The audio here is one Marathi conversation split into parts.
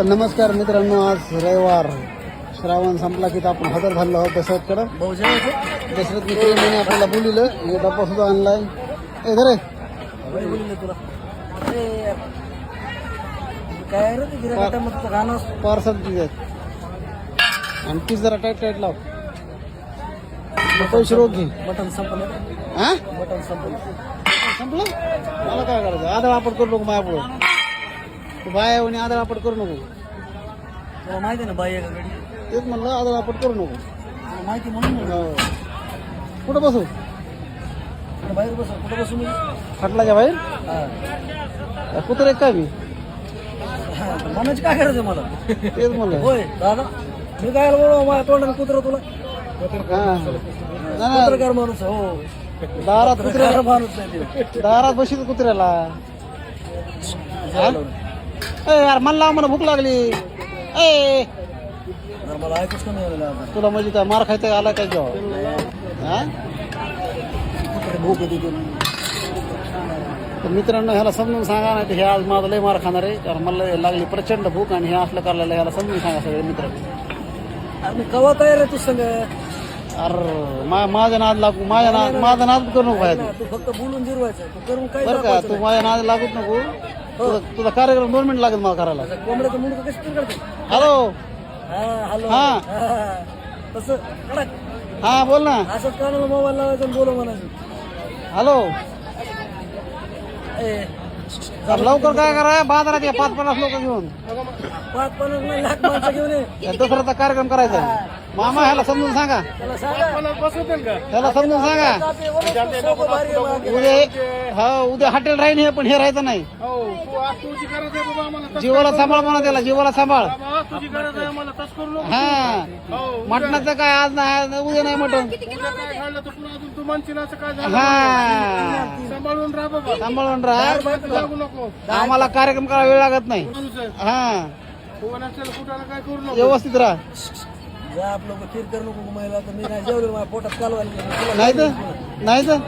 तर नमस्कार मित्रांनो आज रविवार. श्रावण संपला की तर आपण हजर झालो आहोत दशरथकडं. दशरथ मित्रांनी आपल्याला बोलिलं हे डब्बा सुद्धा आणलाय. ए धरे रे. पार्सल तिथे आणि पीस जरा टाईट टाईट लाव. पैसे रोग घे. बटन संपलं? हा बटन संपलं संपलं मला काय करायचं? आदळ आपण करू लोक माझ्यापुढं. तू बाय आणि आपट करू नको. तुला माहिती ना बाई एका गडी तेच म्हणलं आदळ आपट करू नको. तुला माहिती म्हणून म्हणलं. हो. कुठं बसू? कुठं बाहेर बस कुठं बसू मी? फाटलाच्या बाहेर? हा. कुत्र काय मी हा, काय करायचं मला? तेच म्हणलं. होय दादा मी काय बोलू माझ्या तोंडाने कुत्र तुला? हा. नाही, नाही. पत्रकार माणूस आहे, हो. दारात कुत्र्या पत्रकार माणूस ते. दारात बशीत कुत्र्याला. हा? ए यार मला म्हणा भूक लागली. ए. तर मला ऐकूच कमी आलेलं आता तुला म्हणजे काय मार खायचा आला काय जेव्हा? हा? भूक. तर मित्रांनो ह्याला समजून सांगा नाही तर हे आज माझं लय मार खाणार आहे. कारण मला लागली प्रचंड भूक आणि हे असलं करायला ह्याला समजून सांगा सगळे मित्र. अरे मी कवा तयार आहे तू संग? अरे मा- माझ्या नाद लागू माझ्या नाद माझा नाद करू नको तू फक्त बोलून जिरवायचं तू करून काय बरं का दाखवायचं तू माझ्या नाद लागूच नको. तुझा तुझा कार्यक्रम दोन मिनिट लागेल मला करायला. नाही. कोंबड्याचं मुंडकं कसं करते? हॅलो हा हॅलो हा. हा. तसं कडक हा बोल ना. असंच कानाला मोबाईल लावायचं आणि बोलव म्हणायचं. हॅलो ए, तर लवकर काय करा बाजारात या पाच पन्नास लोक घेऊन. पाच पन्नास नाही लाख माणसं घेऊन ये. या दसऱ्याचा कार्यक्रम करायचा आहे. मामा ह्याला समजून सांगा. त्याला ह्याला समजून सांगा. उद्या हा उद्या हॉटेल राहीन हे पण हे राहायचं नाही. जीवाला सांभाळ म्हणा त्याला जीवाला सांभाळ. हा. मटणाचं काय आज नाही उद्या नाही मटण. हा. सांभाळून राहा आम्हाला कार्यक्रम करायला वेळ लागत नाही. हा. व्यवस्थित राहा. जा आप लोक खीर करू नको महिला तर मी नाही जेवले माझ्या पोटात कालवायला नाही तर नाही तर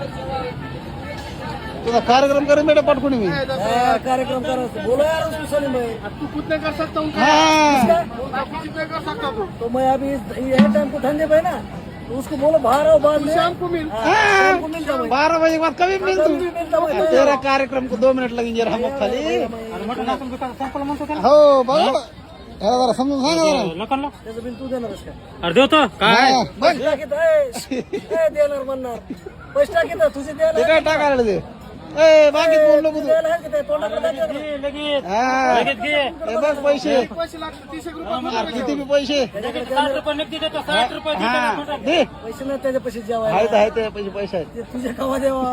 तुझा कार्यक्रम करेन बेटा पाठकुणी मी हा, कार्यक्रम करायचं बोलो यार उसको सलीम भाई हा तो। मैं अभी इस- ये टाइम को ठंडे पे ना। तो उसको बोलो बाहर आओ बाद में शाम को मिल। शाम को मिलता मैं बारह बजे के बाद कभी मिल तू। कभी मिलता मैं तेरा कार्यक्रम को दो मिनिट लगेंगे राम खाली। हो बघ ह्याला जरा समजून सांगा जरा. त्याचं बिल तू देणारच का अरे देवतो हा, बघ पैसे टाकीत आहे. ए, देणार म्हणणार. पैसे टाकीत आहे, तुझे द्यायला काय टाकायला ते ए बाकीत बोल नको तू द्यायला आहे का ते? तोंडाकडे. हा. लगेच घे. हे बघ पैसे. अरे किती बी पैसे. साठ रुपये नक्की देतो साठ रुपये हा. दे. पैसे नाही त्याच्या पैसे जेवायला. आहेत आहेत पैसे पैसे. आहेत ते तुझे कवा देवा.